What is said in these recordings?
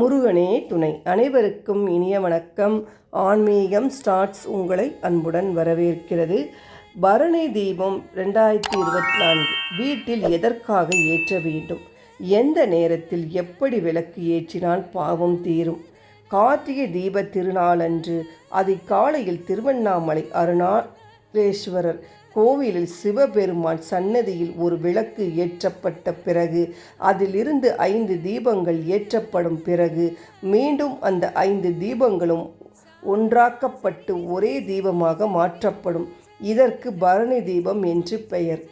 முருகனே துணை. அனைவருக்கும் இனிய வணக்கம். ஆன்மீகம் ஸ்டார்ட்ஸ் உங்களை அன்புடன் வரவேற்கிறது. பரணி தீபம் ரெண்டாயிரத்தி இருபத்தி நான்கு. வீட்டில் எதற்காக ஏற்ற வேண்டும்? எந்த நேரத்தில் எப்படி விளக்கு ஏற்றினால் பாவம் தீரும்? கார்த்திகை தீப திருநாளன்று அதிகாலையில் திருவண்ணாமலை அருணாளேஸ்வரர் கோவிலில் சிவபெருமான் சன்னதியில் ஒரு விளக்கு ஏற்றப்பட்ட பிறகு அதிலிருந்து ஐந்து தீபங்கள் ஏற்றப்படும் பிறகு மீண்டும் அந்த ஐந்து தீபங்களும் ஒன்றாக்கப்பட்டு ஒரே தீபமாக மாற்றப்படும். இதற்கு பரணி தீபம் என்று பெயர்.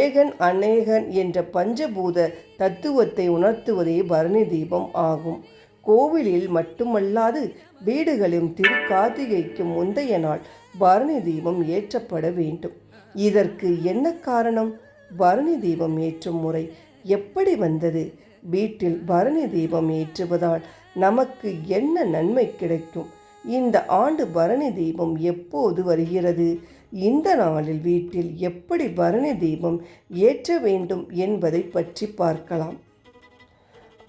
ஏகன் அநேகன் என்ற பஞ்சபூத தத்துவத்தை உணர்த்துவதே பரணி தீபம் ஆகும். கோவிலில் மட்டுமல்லாது வீடுகளிலும் திருக்கார்த்திகைக்கு முந்தைய நாள் பரணி தீபம் ஏற்றப்பட வேண்டும். இதற்கு என்ன காரணம்? பரணி தீபம் ஏற்றும் முறை எப்படி வந்தது? வீட்டில் பரணி தீபம் ஏற்றுவதால் நமக்கு என்ன நன்மை கிடைக்கும்? இந்த ஆண்டு பரணி தீபம் எப்போது வருகிறது? இந்த நாளில் வீட்டில் எப்படி பரணி தீபம் ஏற்ற வேண்டும் என்பதை பற்றி பார்க்கலாம்.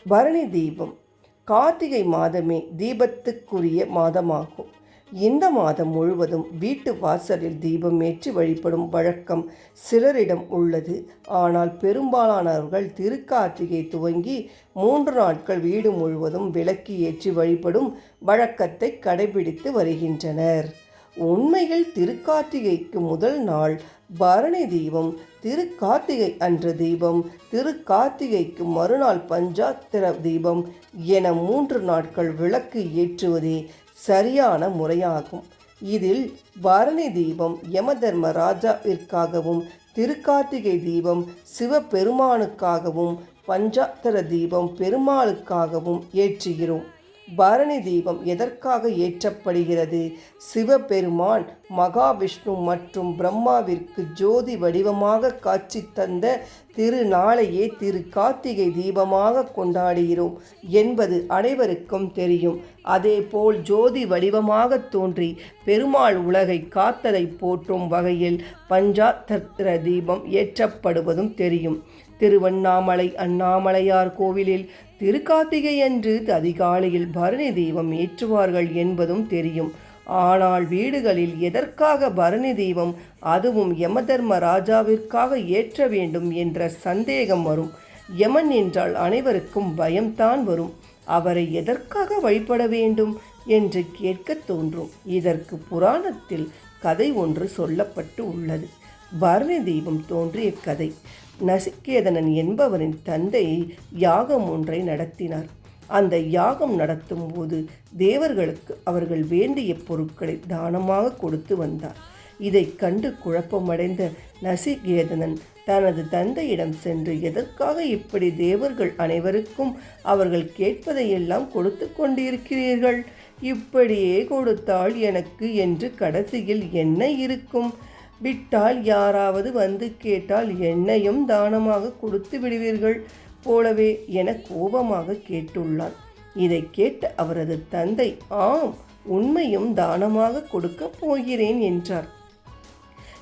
பரணி தீபம் கார்த்திகை மாதமே தீபத்துக்குரிய மாதமாகும். இந்த மாதம் முழுவதும் வீட்டு வாசலில் தீபம் ஏற்றி வழிபடும் வழக்கம் சிலரிடம் உள்ளது. ஆனால் பெரும்பாலானவர்கள் திருக்கார்த்திகை துவங்கி மூன்று நாட்கள் வீடு முழுவதும் விளக்கு ஏற்றி வழிபடும் வழக்கத்தை கடைபிடித்து வருகின்றனர். உண்மையில் திருக்கார்த்திகைக்கு முதல் நாள் பரணி தீபம் திருக்கார்த்திகை அன்று தீபம் திருக்கார்த்திகைக்கு மறுநாள் பஞ்சாத்திர தீபம் என மூன்று நாட்கள் விளக்கு ஏற்றுவதே சரியான முறையாகும். இதில் பரணி தீபம் யமதர்ம ராஜாவிற்காகவும் திருக்கார்த்திகை தீபம் சிவபெருமானுக்காகவும் பஞ்சாத்தர தீபம் பெருமாளுக்காகவும் ஏற்றுகிறோம். பரணி தீபம் எதற்காக ஏற்றப்படுகிறது? சிவபெருமான் மகாவிஷ்ணு மற்றும் பிரம்மாவிற்கு ஜோதி வடிவமாக காட்சி தந்த திருநாளையே திரு கார்த்திகை தீபமாக கொண்டாடுகிறோம் என்பது அனைவருக்கும் தெரியும். அதேபோல் ஜோதி வடிவமாக தோன்றி பெருமாள் உலகை காத்ததை போற்றும் வகையில் பஞ்சாத்திர தீபம் ஏற்றப்படுவதும் தெரியும். திருவண்ணாமலை அண்ணாமலையார் கோவிலில் திருக்கார்த்திகை அன்று அதிகாலையில் பரணி தீபம் ஏற்றுவார்கள் என்பதும் தெரியும். ஆனால் வீடுகளில் எதற்காக பரணி தீபம் அதுவும் யமதர்ம ராஜாவிற்காக ஏற்ற வேண்டும் என்ற சந்தேகம் வரும். யமன் என்றால் அனைவருக்கும் பயம்தான் வரும். அவரை எதற்காக வழிபட வேண்டும் என்று கேட்க தோன்றும். இதற்கு புராணத்தில் கதை ஒன்று சொல்லப்பட்டு உள்ளது. பரணி தீபம் தோன்றிய கதை. நசிகேதனன் என்பவரின் தந்தை யாகம் ஒன்றை நடத்தினார். அந்த யாகம் நடத்தும் போது தேவர்களுக்கு அவர்கள் வேண்டிய பொருட்களை தானமாக கொடுத்து வந்தார். இதை கண்டு குழப்பமடைந்த நசிகேதனன் தனது தந்தையிடம் சென்று எதற்காக இப்படி தேவர்கள் அனைவருக்கும் அவர்கள் கேட்பதையெல்லாம் கொடுத்து கொண்டிருக்கிறீர்கள்? இப்படியே கொடுத்தால் எனக்கு என்று கடைசியில் என்ன இருக்கும்? விட்டால் யாராவது வந்து கேட்டால் என்னையும் தானமாக கொடுத்து விடுவீர்கள் போலவே என கோபமாக கேட்டுள்ளான். இதை கேட்ட அவரது தந்தை ஆம் உண்மையும் தானமாக கொடுக்கப் போகிறேன் என்றார்.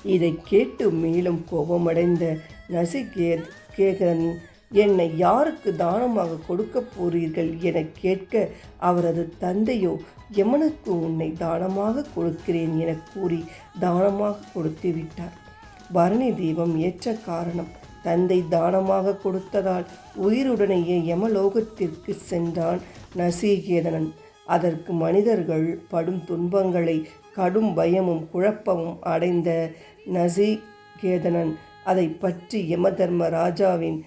இதை கேட்டு மேலும் கோபமடைந்த நசிகேத் கேகன் என்னை யாருக்கு தானமாக கொடுக்கப் போறீர்கள் என கேட்க அவரது தந்தையோ யமனுக்கு உன்னை தானமாக கொடுக்கிறேன் என கூறி தானமாக கொடுத்து விட்டார். பரணி தீபம் ஏற்ற காரணம் தந்தை தானமாக கொடுத்ததால் உயிருடனேயே யமலோகத்திற்கு சென்றான் நசீகேதனன். அதற்கு மனிதர்கள் படும் துன்பங்களை கடும் பயமும் குழப்பமும் அடைந்த நசிகேதனன். அதை பற்றி யமதர்ம ராஜாவின்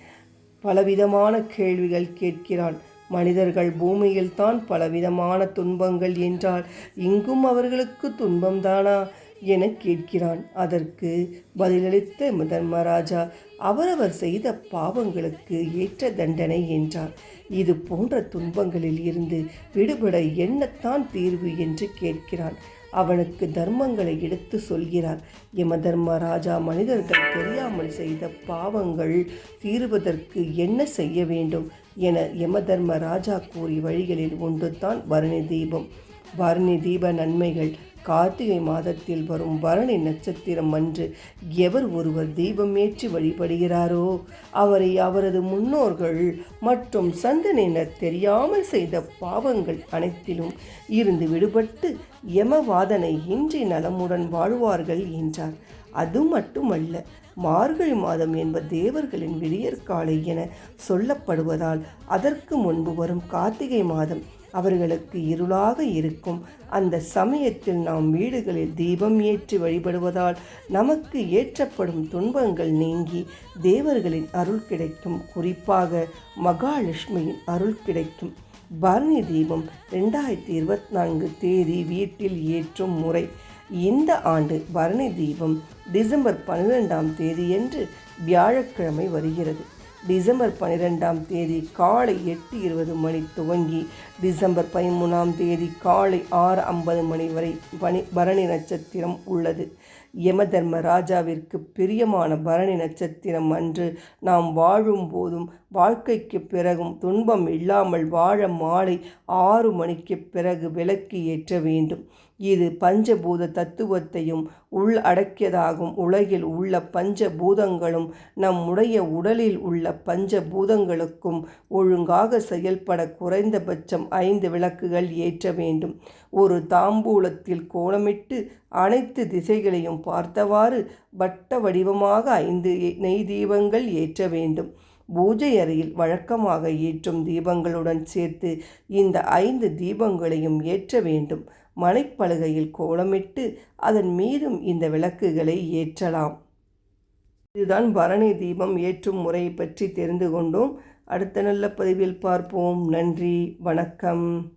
பலவிதமான கேள்விகள் கேட்கிறான். மனிதர்கள் பூமியில்தான் பலவிதமான துன்பங்கள் என்றால் இங்கும் அவர்களுக்கு துன்பம்தானா? என கேட்கிறான். அதற்கு பதிலளித்த முதன்மராஜா அவரவர் செய்த பாவங்களுக்கு ஏற்ற தண்டனை என்றார். இது போன்ற துன்பங்களில் இருந்து விடுபட என்னத்தான் தீர்வு என்று கேட்கிறான். அவனுக்கு தர்மங்களை எடுத்து சொல்கிறார் யம தர்மராஜா மனிதர்கள் தெரியாமல் செய்த பாவங்கள் தீர்வதற்கு என்ன செய்ய வேண்டும்? என யமதர்ம ராஜா கூறி வழிகளில் ஒன்றுதான் வருணி தீபம். வருணி தீப நன்மைகள் கார்த்திகை மாதத்தில் வரும் பரணி நட்சத்திரம் அன்று எவர் ஒருவர் தீபம் ஏற்றி வழிபடுகிறாரோ அவரை அவரது முன்னோர்கள் மற்றும் சந்தனினர் தெரியாமல் செய்த பாவங்கள் அனைத்திலும் இருந்து விடுபட்டு யமவாதனை இன்றி நலமுடன் வாழ்வார்கள் என்றார். அது மட்டுமல்ல மார்கழி மாதம் என்ப தேவர்களின் விடியற்காலை என சொல்லப்படுவதால் அதற்கு முன்பு வரும் கார்த்திகை மாதம் அவர்களுக்கு இருளாக இருக்கும். அந்த சமயத்தில் நாம் வீடுகளில் தீபம் ஏற்றி வழிபடுவதால் நமக்கு ஏற்றப்படும் துன்பங்கள் நீங்கி தேவர்களின் அருள் கிடைக்கும். குறிப்பாக மகாலட்சுமியின் அருள் கிடைக்கும். பரணி தீபம் ரெண்டாயிரத்தி இருபத்தி நான்கு தேதி வீட்டில் ஏற்றும் முறை. இந்த ஆண்டு பரணி தீபம் டிசம்பர் பன்னிரெண்டாம் தேதியன்று வியாழக்கிழமை வருகிறது. டிசம்பர் பன்னிரெண்டாம் தேதி காலை எட்டு இருபது மணி துவங்கி டிசம்பர் பதிமூணாம் தேதி காலை ஆறு ஐம்பது மணி வரை பனி பரணி நட்சத்திரம் உள்ளது. யமதர்ம ராஜாவிற்கு பிரியமான பரணி நட்சத்திரம் அன்று நாம் வாழும் போதும் வாழ்க்கைக்கு பிறகும் துன்பம் இல்லாமல் வாழ மாலை ஆறு மணிக்கு பிறகு விளக்கு ஏற்ற வேண்டும். இது பஞ்சபூத தத்துவத்தையும் உள் அடக்கியதாகும். உலகில் உள்ள பஞ்சபூதங்களும் நம்முடைய உடலில் உள்ள பஞ்சபூதங்களுக்கும் ஒழுங்காக செயல்பட குறைந்தபட்சம் ஐந்து விளக்குகள் ஏற்ற வேண்டும். ஒரு தாம்பூலத்தில் கோலமிட்டு அனைத்து திசைகளையும் பார்த்தவாறு வட்ட வடிவமாக ஐந்து நெய் தீபங்கள் ஏற்ற வேண்டும். பூஜை அறையில் வழக்கமாக ஏற்றும் தீபங்களுடன் சேர்த்து இந்த ஐந்து தீபங்களையும் ஏற்ற வேண்டும். மலைப்பலகையில் கோலமிட்டு அதன் மீதும் இந்த விளக்குகளை ஏற்றலாம். இதுதான் பரணி தீபம் ஏற்றும் முறை பற்றி தெரிந்து கொண்டோம். அடுத்த நல்ல பதிவில் பார்ப்போம். நன்றி. வணக்கம்.